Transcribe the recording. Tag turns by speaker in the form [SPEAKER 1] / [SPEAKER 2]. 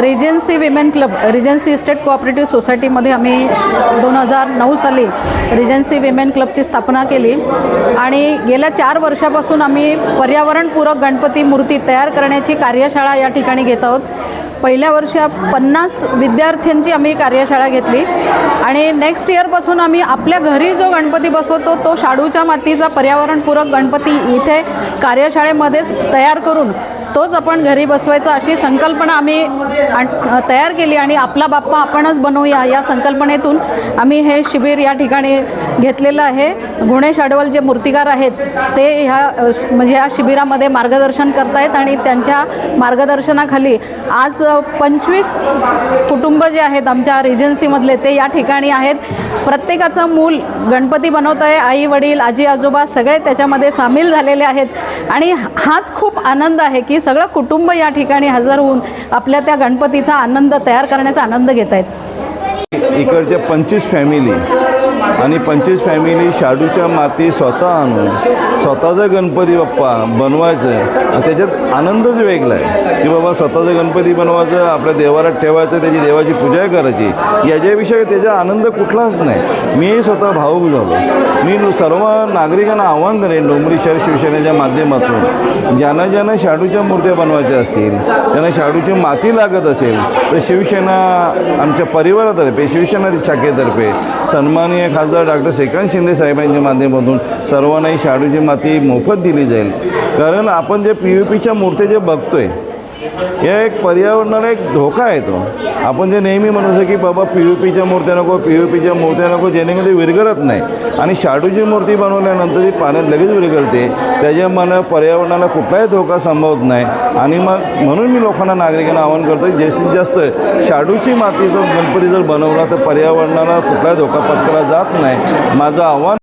[SPEAKER 1] Regency women club regency estate cooperative सोसायटीमध्ये आम्ही दोन हजार नऊ साली रिजन्सी विमेन क्लबची स्थापना केली. आणि गेल्या चार वर्षापासून आम्ही पर्यावरणपूरक गणपती मूर्ती तयार करण्याची कार्यशाळा या ठिकाणी घेत आहोत. पहिल्या वर्षी पन्नास विद्यार्थ्यांची आम्ही कार्यशाळा घेतली. आणि नेक्स्ट इयरपासून आम्ही आपल्या घरी जो गणपती बसवतो तो शाडूच्या मातीचा पर्यावरणपूरक गणपती इथे कार्यशाळेमध्येच तयार करून तोच आपण घरी बसवायचा अशी संकल्पना आम्ही तयार केली. आणि आपला बाप्पा आपणच बनवूया या संकल्पनेतून आम्ही हे शिबिर या ठिकाणी घेतलेलं आहे. गुणेश अडवल जे मूर्तिकार आहेत ते ह्या म्हणजे ह्या शिबिरामध्ये मार्गदर्शन करतायत आणि त्यांच्या मार्गदर्शनाखाली आज पंचवीस कुटुंब जे आहेत आमच्या रिजन्सीमधले ते या ठिकाणी आहेत. प्रत्येकाचं मूल गणपती बनवत आहे आई वडील आजी आजोबा सगळे त्याच्यामध्ये सामील झालेले आहेत. आणि हाच खूप आनंद आहे की सगळं कुटुंब या ठिकाणी हजर होऊन आपल्या त्या गणपतीचा आनंद तयार करण्याचा आनंद घेत आहेत
[SPEAKER 2] इकडच्या पंचवीस फॅमिली आणि पंचवीस फॅमिली शाडूच्या माती स्वतः आणून स्वतःचा गणपती बाप्पा बनवायचं. त्याच्यात आनंदच वेगळा आहे. की बाबा स्वतःचा गणपती बनवायचं आपल्या देवारात ठेवायचं त्याची देवाची पूजा करायची. याच्याविषयी त्याचा आनंद कुठलाच नाही. मी स्वतः भाऊक झालो. मी सर्व नागरिकांना आव्हान करेन डोंबरी शहर शिवसेनेच्या माध्यमातून. ज्यांना ज्यांना शाडूच्या मूर्त्या बनवायच्या असतील त्यांना शाडूची माती लागत असेल तर शिवसेना आमच्या परिवारातर्फे शिवसेना शाखेतर्फे सन्माननीय खासदार डॉक्टर श्रीकांत शिंदे साहेबांच्या माध्यमातून सर्वांनाही शाडूची माती मोफत दिली जाईल. कारण आपण जे पी यू पीच्या मूर्त्या जे बघतोय या एक पर्यावरणाला एक धोका आहे तो. आपण जे नेहमी म्हणतो की बाबा पी यू पीच्या मूर्त्या नको पी यू पीच्या मूर्त्या नको जेणेकरून ते विरघळत नाही. आणि शाडूची मूर्ती बनवल्यानंतर ती पाण्यात लगेच विरघळते. त्याच्यामुळे पर्यावरणाला कुठलाही धोका संभवत नाही. आणि मग म्हणून मी लोकांना नागरिकांना आवाहन करतो की जास्तीत जास्त शाडूची माती जर गणपती जर बनवला तर पर्यावरणाला कुठलाही धोका पत्करला जात नाही. माझं आव्हान